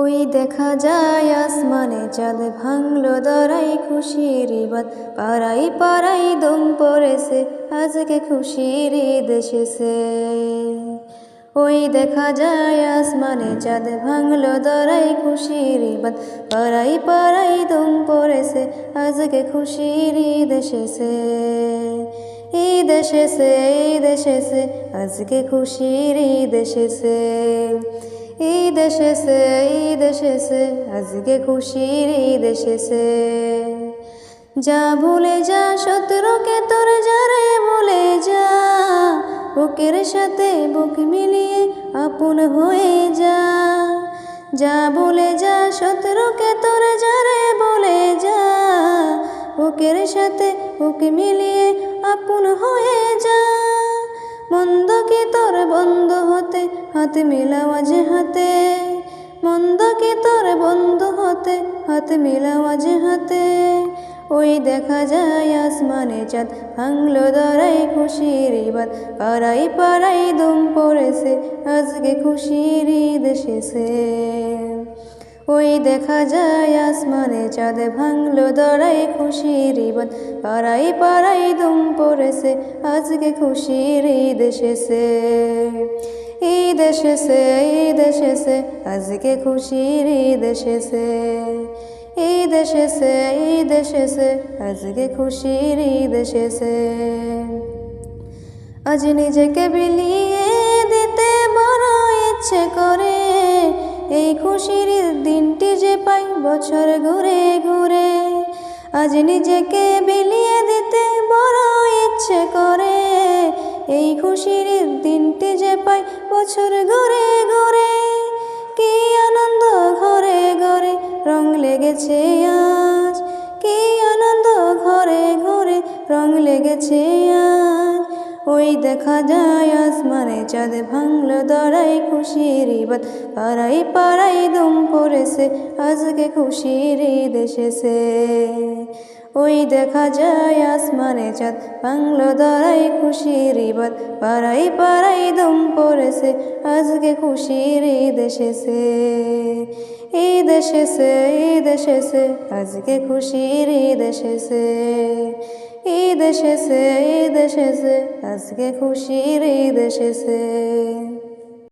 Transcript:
ওই দেখা যায় আসমানে চাঁদ ভাঙলো দরাই খুশির বাদ পাড়াই পাড়াই দম পড়েছে, আজকে খুশির এসেছে। ওই দেখা যায় আসমানে চাঁদ ভাঙলো দরাই খুশির বাদ পাড়াই পাড়াই দম পড়েছে, আজকে খুশির এসেছে। ঈদ এসেছে ঈদ এসেছে, আজকে খুশির এসেছে। ঈদ এসেছে ঈদ এসেছে আজকে খুশির ঈদ এসেছে যা ভুলে যা, শত্রুকে তোর যারে বলে যা, বুকের সাথে বুক মিলিয়ে আপন হয়ে যা। যা বলে যা, শত্রুকে তোর যারে বলে যা, বুকের সাথে বুক মিলিয়ে আপন হয়ে যা। মন্দ কি তোর বন্ধ হতে, হাতে মিলাওয়া যে হাতে। মন্দ কি তোর বন্ধ হতে, হাতে মিলাওয়া যে হাতে। ওই দেখা যায় আসমানে চাঁদ, ভাঙলো দরাই খুশির বাদ পাড়াই পাড়াই দম পড়েছে, আজকে খুশির এসেছে ওই দেখা যায় আসমানে চাঁদ ভাঙলো দরাই খুশির বাদ পাড়াই পাড়াই দম পড়েছে, আজকে খুশির ঈদ এসেছে। ঈদ এসেছে ঈদ এসেছে, আজকে খুশির ঈদ এসেছে। ঈদ এসেছে ঈদ এসেছে, আজকে খুশির ঈদ এসেছে। আজ নিজেকে বিলিয়ে এই খুশির দিনটি যে পাই বছর ঘুরে ঘুরে, আজ নিজেকে বিলিয়ে দিতে বড় ইচ্ছে করে। এই খুশির দিনটি যে পাই বছর ঘুরে ঘুরে, কি আনন্দ ঘরে ঘরে রং লেগেছে আজ। কি আনন্দ ঘরে ঘরে রং লেগেছে আজ। ওই দেখা যায় আসমানে, চাঁদ ভাঙলো দরাই খুশির বাদ পাড়াই পাড়াই দম পড়েছে, আজকে খুশির এসেছে। ওই দেখা যায় আসমানে, চাঁদ ভাঙলো দরাই খুশির বাদ পাড়াই পাড়াই দম পড়েছে, আজকে খুশির এসেছে। ঈদ এসেছে ঈদ এসেছে, আজকে খুশির এসেছে। ঈদ এসেছে ঈদ এসেছে আজকে খুশির ঈদ এসেছে